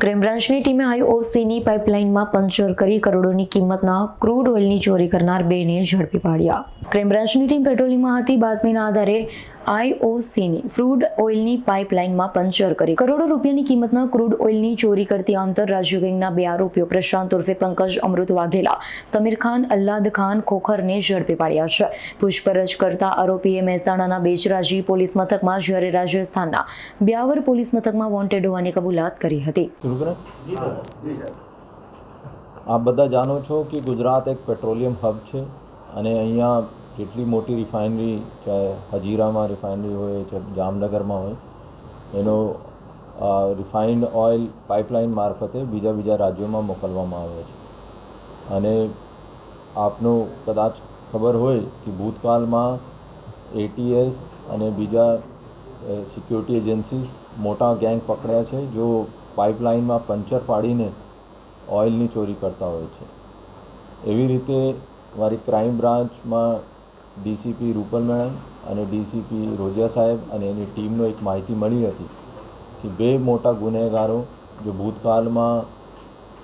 Crime બ્રાન્ચની ટીમે આઈઓસીની પાઇપલાઇનમાં puncture કરી કરોડોની કિંમતના ક્રૂડ ઓઇલની ચોરી કરનાર બેને ઝડપી પાડ્યા. ક્રાઇમ બ્રાન્ચની ટીમ પેટ્રોલિંગમાં હતી. બાતમીના આધારે આઈઓસીની ક્રૂડ ઓઇલની પાઇપલાઇનમાં પંચર કરી. કરોડો રૂપિયાની કિંમતના ક્રૂડ ઓઇલની ચોરી કરતી આંતરરાજ્ય ગેંગના બે આરોપીઓ પ્રશાંત ઉર્ફે પંકજ અમૃત વાઘેલા, સમીર ખાન, અલ્લાદ ખાન ખોખરને ઝડપી પાડ્યા છે. પૂછપરછ કરતા આરોપીએ મહેસાણાના બેચરાજી પોલીસ મથકમાં જ્યારે રાજસ્થાનના બ્યાવર પોલીસ મથકમાં વોન્ટેડ હોવાની કબૂલાત કરી હતી. આપ બધા જાણો છો કે ગુજરાત એક પેટ્રોલિયમ હબ છે અને અહીંયા કેટલી મોટી રિફાઇનરી ચાહે હજીરામાં રિફાઇનરી હોય, ચાહે જામનગરમાં હોય, એનો રિફાઇન્ડ ઓઇલ પાઇપલાઇન મારફતે બીજા બીજા રાજ્યોમાં મોકલવામાં આવે છે. અને આપનું કદાચ ખબર હોય કે ભૂતકાળમાં એટીએસ અને બીજા સિક્યુરિટી એજન્સી મોટા ગેંગ પકડ્યા છે, જો પાઇપલાઇનમાં પંચર પાડીને ઓઇલની ચોરી કરતા હોય છે. એવી રીતે મારી ક્રાઇમ બ્રાન્ચમાં ડીસીપી રૂપલ મેડમ અને ડીસીપી રોજિયા સાહેબ અને એની ટીમનો એક માહિતી મળી હતી કે બે મોટા ગુનેગારો જો ભૂતકાળમાં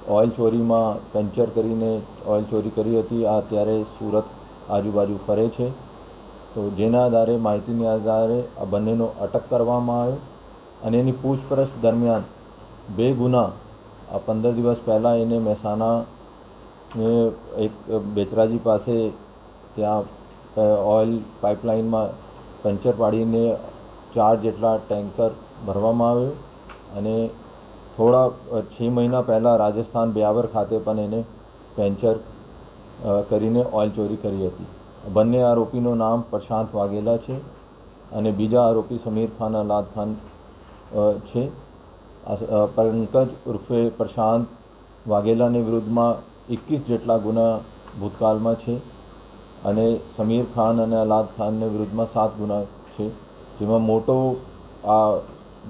ઓઇલ ચોરીમાં પંચર કરીને ઓઇલ ચોરી કરી હતી, આ અત્યારે સુરત આજુબાજુ ફરે છે. તો જેના આધારે, માહિતીને આધારે આ બંનેનો અટક કરવામાં આવ્યો અને એની પૂછપરછ દરમિયાન બે ગુના આ પંદર દિવસ પહેલાં એને મહેસાણા એક બેચરાજી પાસે ત્યાં ઓઇલ પાઇપલાઇનમાં પંચર પાડીને ચાર જેટલા ટેન્કર ભરવામાં આવ્યો અને થોડા છ મહિના પહેલાં રાજસ્થાન બ્યાવર ખાતે પણ એને પેન્ચર કરીને ઓઇલ ચોરી કરી હતી. બંને આરોપીનું નામ પ્રશાંત વાઘેલા છે અને બીજા આરોપી સમીર ખાન, અલાદ ખાન છે. પંકજ ઉર્ફે પ્રશાંત વાઘેલાની વિરુદ્ધમાં એકવીસ જેટલા ગુના ભૂતકાળમાં છે. અને સમીર ખાન અને અલાદ ખાનને વિરુદ્ધમાં સાત ગુના છે. જેમાં મોટો આ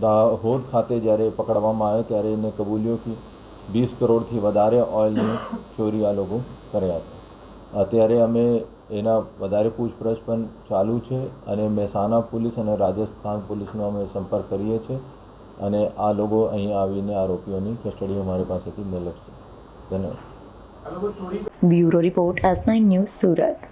દાહોદ ખાતે જ્યારે પકડવામાં આવ્યો ત્યારે એને કબૂલ્યો કે વીસ કરોડથી વધારે ઓઇલની ચોરી આ લોકો કર્યા હતા. અત્યારે અમે એના વધારે પૂછપરછ પણ ચાલુ છે અને મહેસાણા પોલીસ અને રાજસ્થાન પોલીસનો અમે સંપર્ક કરીએ છીએ અને આ લોકો અહીં આવીને આરોપીઓની કસ્ટડી અમારી પાસેથી મેળવશે. ધન્યવાદ. Bureau report S nine news Surat.